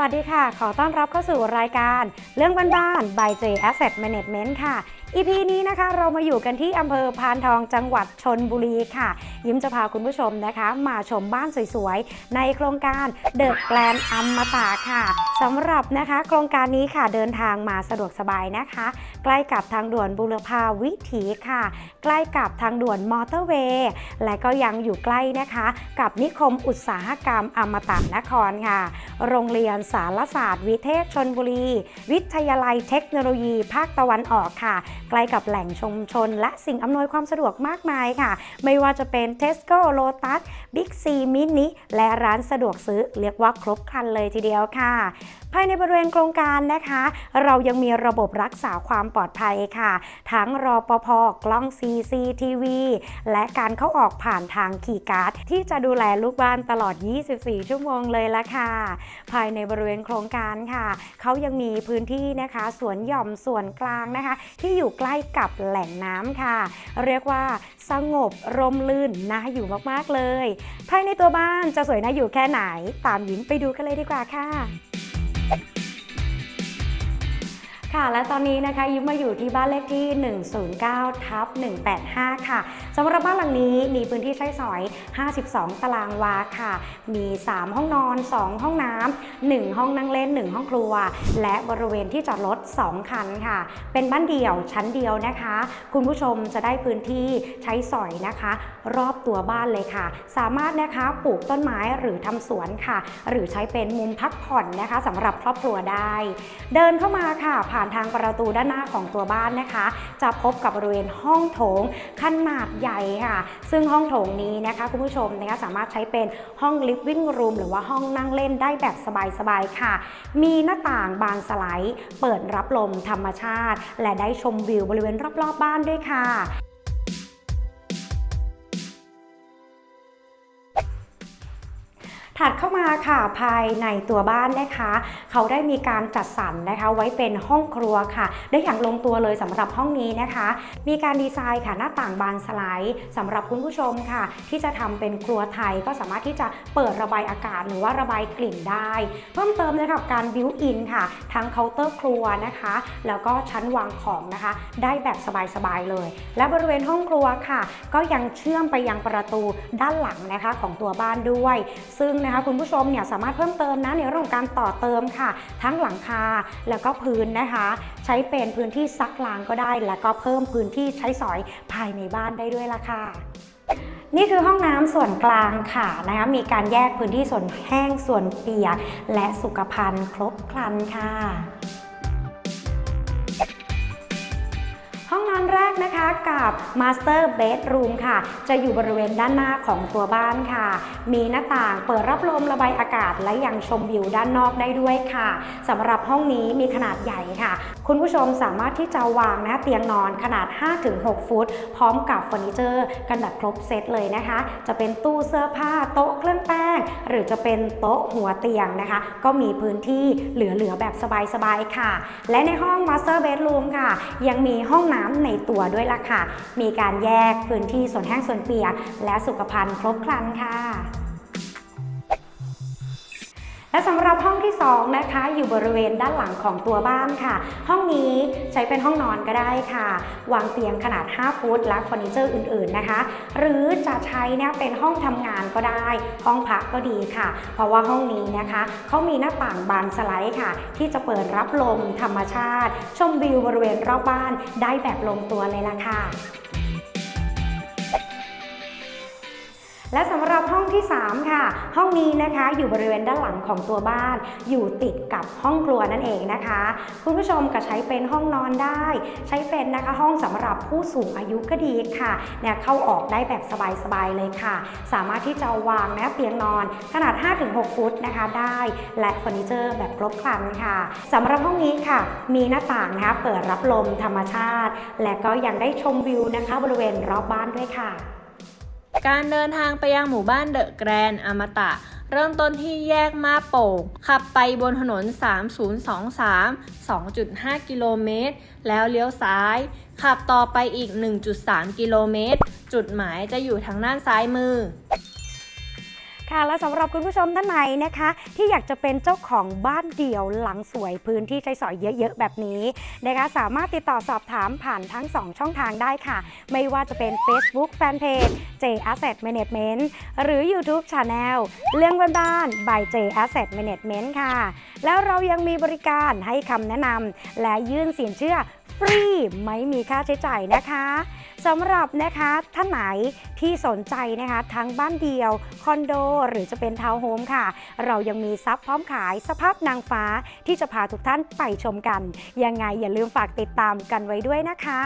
วัสดีค่ะ ขอต้อนรับเข้าสู่รายการ เรื่องบ้านๆ by J Asset Management ค่ะ EP นี้นะคะเรามาอยู่กันที่อำเภอพานทองจังหวัดชนบุรีค่ะ ยิ้มจะพาคุณผู้ชมนะคะ มาชมบ้านสวยๆ ในโครงการเดอะแกลนอัมมาตาค่ะสำหรับนะคะ โครงการนี้ค่ะเดินทางมาสะดวกสบายนะคะใกล้กับทางด่วนบุรพาวิถีค่ะ ใกล้กับทางด่วนมอเตอร์เวย์ และก็ยังอยู่ใกล้นะคะ กับนิคมอุตสาหกรรมอมตะนครค่ะ โรงเรียนสารศาสตร์ วิเทศชนบุรี วิทยาลัยเทคโนโลยี ภาคตะวันออกค่ะ ใกล้กับแหล่งชุมชน และสิ่งอำนวยความสะดวกมากมายค่ะ ไม่ว่าจะเป็น Tesco Lotus Big C Mini และร้านสะดวกซื้อเรียกว่าครบครันเลยทีเดียวค่ะภายในบริเวณโครงการนะคะ เรายังมีระบบรักษาความปลอดภัยค่ะ ทั้งรอปภกล้อง CCTV และการเข้าออกผ่านทางคีย์การ์ดที่จะดูแลลูกบ้านตลอด 24 ชั่วโมงเลยละค่ะ ภายในบริเวณโครงการค่ะ เขายังมีพื้นที่นะคะสวนหย่อมส่วนกลางนะคะ ที่อยู่ใกล้กับแหล่งน้ำค่ะ เรียกว่าสงบร่มรื่นน่าอยู่มากๆเลย ภายในตัวบ้านจะสวยน่าอยู่แค่ไหน ตามหญิงไปดูกันเลยดีกว่าค่ะ ค่ะ และตอนนี้นะคะยิ้มมาอยู่ที่บ้านเลขที่ 109ทับ185 ค่ะสำหรับบ้านหลังนี้มีพื้นที่ใช้สอย 52 ตารางวาค่ะ มี 3 ห้องนอน 2 ห้องน้ำ1ห้องนั่งเล่น 1 ห้องครัว และบริเวณที่จอดรถ 2 คันค่ะ เป็นบ้านเดี่ยวชั้นเดียวนะคะ คุณผู้ชมจะได้พื้นที่ใช้สอยนะคะ รอบตัวบ้านเลยค่ะ สามารถนะคะปลูกต้นไม้หรือทำสวนค่ะ หรือใช้เป็นมุมพักผ่อนนะคะสำหรับครอบครัวได้ เดินเข้ามาค่ะผ่านทางประตูด้านหน้าของตัวบ้านนะคะ จะพบกับบริเวณห้องโถงขนาดใหญ่ค่ะ ซึ่งห้องโถงนี้นะคะคุณผู้ชมนะคะสามารถใช้เป็นห้องลิฟวิ่งรูมหรือว่าห้องนั่งเล่นได้แบบสบายๆค่ะ มีหน้าต่างบานสไลด์ เปิดรับลมธรรมชาติ และได้ชมวิวบริเวณรอบๆบ้านด้วยค่ะ ถัดเข้ามาค่ะภายในตัวบ้านนะคะ เขาได้มีการจัดสรรนะคะไว้เป็นห้องครัวค่ะ ได้อย่างลงตัวเลยสำหรับห้องนี้นะคะ มีการดีไซน์ค่ะหน้าต่างบานสไลด์สำหรับคุณผู้ชมค่ะ ที่จะทำเป็นครัวไทยก็สามารถที่จะเปิดระบายอากาศหรือว่าระบายกลิ่นได้ เพิ่มเติมนะคะกับการบิวอินค่ะ ทั้งเคาน์เตอร์ครัวนะคะ แล้วก็ชั้นวางของนะคะ ได้แบบสบายๆเลย และบริเวณห้องครัวค่ะ ก็ยังเชื่อมไปยังประตูด้านหลังนะคะของตัวบ้านด้วย ซึ่งนะคะคุณผู้ชมเนี่ยสามารถเพิ่มเติมนะในเรื่องของการต่อเติมค่ะ ทั้งหลังคาแล้วก็พื้นนะคะ ใช้เป็นพื้นที่ซักล้างก็ได้ แล้วก็เพิ่มพื้นที่ใช้สอยภายในบ้านได้ด้วยล่ะค่ะนี่คือห้องน้ำส่วนกลางค่ะนะคะมีการแยกพื้นที่ส่วนแห้งส่วนเปียก และสุขภัณฑ์ครบครันค่ะ กับ Master Bedroom ค่ะ จะอยู่บริเวณด้านหน้าของตัวบ้านค่ะ มีหน้าต่างเปิดรับลมระบายอากาศและยังชมวิวด้านนอกได้ด้วยค่ะสำหรับห้องนี้มีขนาดใหญ่ค่ะ คุณผู้ชมสามารถที่จะวางนะเตียงนอนขนาด 5-6 ฟุต พร้อมกับเฟอร์นิเจอร์ กันแบบครบเซตเลยนะคะ จะเป็นตู้เสื้อผ้าโต๊ะเครื่องแป้ง หรือจะเป็นโต๊ะหัวเตียงนะคะ ก็มีพื้นที่เหลือๆแบบสบายๆค่ะ และในห้อง Master Bedroom ค่ะ ยังมีห้องน้ำในตัวด้วยล่ะค่ะมีการแยกพื้นที่ส่วนแห้งส่วนเปียก และสุขภัณฑ์ครบครันค่ะ และสำหรับห้องที่2นะคะอยู่บริเวณด้านหลังของตัวบ้านค่ะ ห้องนี้ใช้เป็นห้องนอนก็ได้ค่ะ วางเตียงขนาด 5 ฟุต และเฟอร์นิเจอร์อื่นๆนะคะ หรือจะใช้เนี่ยเป็นห้องทำงานก็ได้ ห้องพักก็ดีค่ะ เพราะว่าห้องนี้นะคะเขามีหน้าต่างบานสไลด์ค่ะ ที่จะเปิดรับลมธรรมชาติ ชมวิวบริเวณรอบบ้านได้แบบลงตัวเลยล่ะค่ะ และสำหรับห้องที่ 3 ค่ะ ห้องนี้นะคะอยู่บริเวณด้านหลังของตัวบ้าน อยู่ติดกับห้องครัวนั่นเองนะคะ คุณผู้ชมก็ใช้เป็นห้องนอนได้ ใช้เป็นนะคะห้องสำหรับผู้สูงอายุก็ดีค่ะเนี่ยเข้าออกได้แบบสบายๆเลยค่ะ สามารถที่จะวางนะเตียงนอนขนาด 5-6 ฟุตนะคะได้ และเฟอร์นิเจอร์แบบครบครันค่ะสำหรับห้องนี้ค่ะ มีหน้าต่างนะคะเปิดรับลมธรรมชาติ และก็ยังได้ชมวิวนะคะ บริเวณรอบบ้านด้วยค่ะ การเดินทางไปยังหมู่บ้านเดอะแกรนอมตะ เริ่มต้นที่แยกมาโป่ง ขับไปบนถนน 3023 2.5 กิโลเมตร แล้วเลี้ยวซ้าย ขับต่อไปอีก 1.3 กิโลเมตร จุดหมายจะอยู่ทางด้านซ้ายมือ ค่ะและสำหรับคุณผู้ชมท่านไหนนะคะ ที่อยากจะเป็นเจ้าของบ้านเดี่ยวหลังสวยพื้นที่ใช้สอยเยอะๆ แบบนี้นะคะสามารถติดต่อสอบถามผ่านทั้ง 2 ช่องทางได้ค่ะ ไม่ว่าจะเป็น Facebook Fanpage J Asset Management หรือ YouTube Channel เรื่องบ้านๆ by J Asset Management ค่ะ แล้วเรายังมีบริการให้คำแนะนำและยื่นสินเชื่อ ฟรี ไม่มีค่าใช้จ่ายนะคะสำหรับนะคะท่านไหนที่สนใจนะคะทั้งบ้านเดียว คอนโด หรือจะเป็นทาวน์โฮมค่ะ เรายังมีซับพร้อมขายสภาพนางฟ้าที่จะพาทุกท่านไปชมกัน ยังไงอย่าลืมฝากติดตามกันไว้ด้วยนะคะ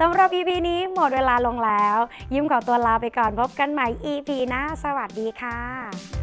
สำหรับ EP นี้หมดเวลาลงแล้ว ยิ้มขอตัวลาไปก่อนพบกันใหม่ EP หน้า สวัสดีค่ะ